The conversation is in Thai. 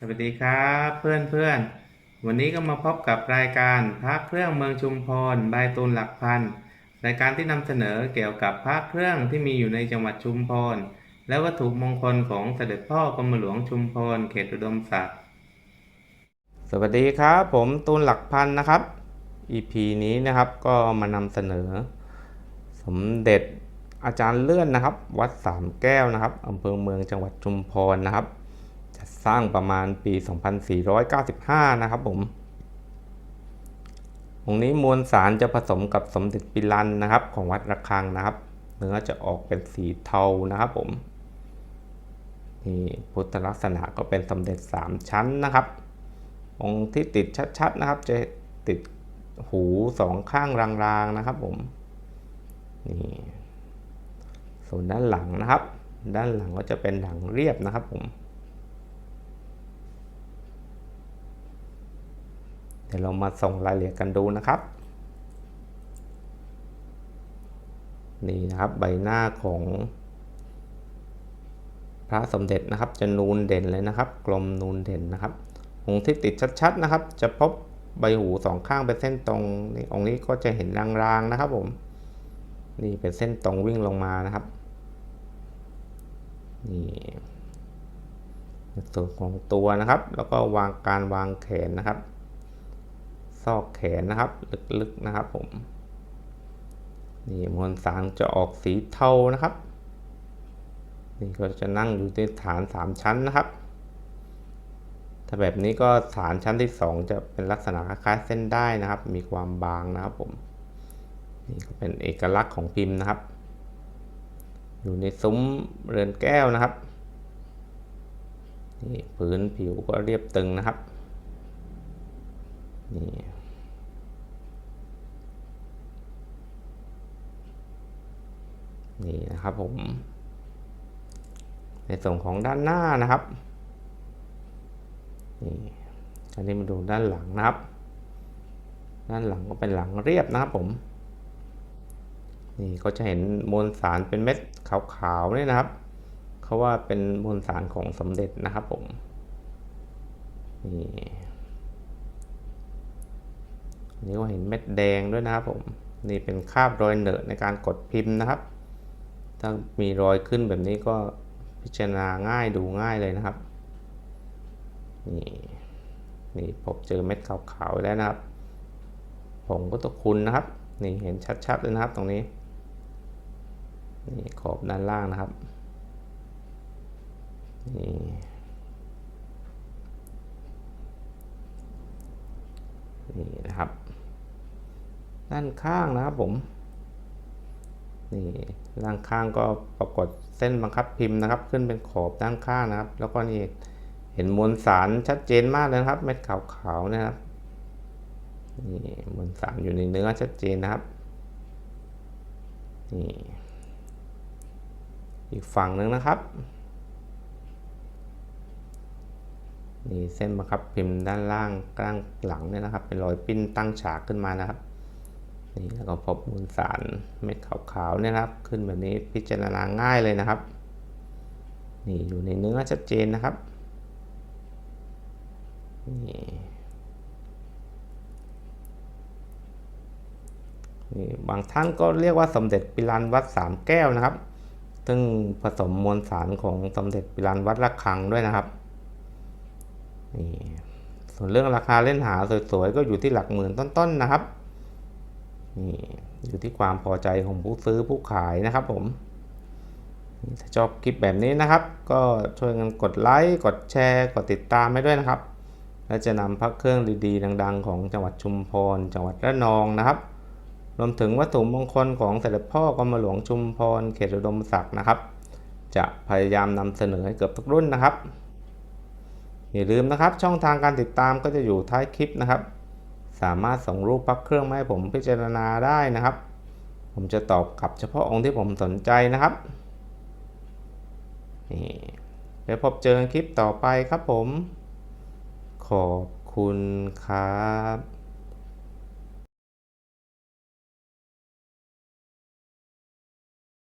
สวัสดีครับเพื่อนเพื่อนวันนี้ก็มาพบกับรายการพระเครื่องเมืองชุมพรใบตูนหลักพันรายการที่นำเสนอเกี่ยวกับพระเครื่องที่มีอยู่ในจังหวัดชุมพรและวัตถุมงคลของเสด็จพ่อกรมหลวงชุมพรเขตอุดมศักดิ์สวัสดีครับผมตูนหลักพันนะครับ EP นี้นะครับก็มานำเสนอ สมเด็จอาจารย์เลื่อนนะครับ วัดสามแก้วนะครับอำเภอเมืองจังหวัดชุมพรนะครับ จะสร้างประมาณปี 2495 นะครับผมองค์นี้มวลสารจะผสมกับสมเด็จปิลันนะครับ ของวัดระฆังนะครับ เนื้อจะออกเป็นสีเทานะครับผมนี่พุทธลักษณะก็เป็นสมเด็จ 3 ชั้นนะครับ องค์ที่ติดชัดๆนะครับ จะติดหูสองข้างรางๆนะครับผมนี่ส่วนด้านหลังนะครับ ด้านหลังก็จะเป็นหลังเรียบนะครับผม เดี๋ยวเรามาส่งรายละเอียดกันดูนะครับ นี่นะครับใบหน้าของพระสมเด็จนะครับจะนูนเด่นเลยนะครับ กลมนูนเด่นนะครับองค์ที่ติดชัดๆนะครับ จะพบใบหูสองข้างเป็นเส้นตรงนี่องค์นี้ก็จะเห็นรางๆนะครับผมนี่เป็นเส้นตรงวิ่งลงมานะครับนี่ส่วนของตัวนะครับ แล้วก็วางการวางแขนนะครับ ซอกแขนนะครับ ลึกๆนะครับผม นี่มวลสารจะออกสีเทานะครับ นี่ก็จะนั่งอยู่ที่ฐานสามชั้นนะครับ ถ้าแบบนี้ก็ฐานชั้นที่สองจะเป็นลักษณะคล้ายเส้นได้นะครับ มีความบางนะครับผม นี่ก็เป็นเอกลักษณ์ของพิมพ์นะครับ อยู่ในซุ้มเรือนแก้วนะครับนี่พื้นผิวก็เรียบตึงนะครับ นี่นี่นะครับผม ในส่วนของด้านหน้านะครับ นี่อันนี้มาดูด้านหลังนะครับ ด้านหลังก็เป็นหลังเรียบนะครับผม นี่ก็จะเห็นมวลสารเป็นเม็ดขาวๆนี่นะครับเขาว่าเป็นมวลสารของสมเด็จนะครับผม นี่ นี่ก็เห็นเม็ดแดงด้วยนะครับผมนี่เป็นคราบรอยเหนอะในการกดพิมพ์นะครับ ถ้ามีรอยขึ้นแบบนี้ก็พิจารณาง่ายดูง่ายเลยนะครับนี่นี่พบเจอเม็ดขาวๆแล้วนะครับผมก็ตะคุณนะครับนี่เห็นชัดๆเลยนะครับตรงนี้นี่ขอบด้านล่างนะครับนี่ นี่นะครับ ด้านข้างนะครับผมนี่ด้านข้างก็ปรากฏเส้นบังคับพิมพ์นะครับ ขึ้นเป็นขอบด้านข้างนะครับ แล้วก็นี่เห็นมวลสารชัดเจนมากเลยนะครับ เม็ดขาวๆนะครับนี่มวลสารอยู่ในเนื้อชัดเจนนะครับนี่อีกฝั่งหนึ่งนะครับ นี่เส้นบังคับพิมพ์ด้านล่างกลางหลังเนี่ยนะครับ เป็นรอยปิ้นตั้งฉากขึ้นมานะครับนี่แล้วก็พบมูลสารเม็ดขาวๆเนี่ยนะครับ ขึ้นแบบนี้พิจารณาง่ายเลยนะครับนี่อยู่ในเนื้อชัดเจนนะครับนี่นี่บางท่านก็เรียกว่าสมเด็จปิลันวัดสามแก้วนะครับ ซึ่งผสมมวลสารของสมเด็จปิลันวัดระฆังด้วยนะครับ นี่ส่วนเรื่องราคาเล่นหาสวยๆก็อยู่ที่หลักหมื่นต้นๆนนะครับนี่อยู่ที่ความพอใจของผู้ซื้อผู้ขายนะครับผมถ้าชอบคลิปแบบนี้นะครับ ก็ช่วยกันกดไลค์กดแชร์ กดติดตามให้ด้วยนะครับ และจะนำพระเครื่องดีๆ ดัง ๆ ของจังหวัดชุมพร จังหวัดระนองนะครับรวมถึงวัตถุมงคลของเสด็จพ่อกรมหลวงชุมพรเขตอุดมศักดิ์นะครับ จะพยายามนำเสนอให้เกือบทุกรุ่นนะครับ อย่าลืมนะครับ ช่องทางการติดตามก็จะอยู่ท้ายคลิปนะครับ สามารถส่งรูปพักเครื่องมาให้ผมพิจารณาได้นะครับ ผมจะตอบกลับเฉพาะองค์ที่ผมสนใจนะครับนี่แล้วพบเจอคลิปต่อไปครับผม ขอบคุณครับ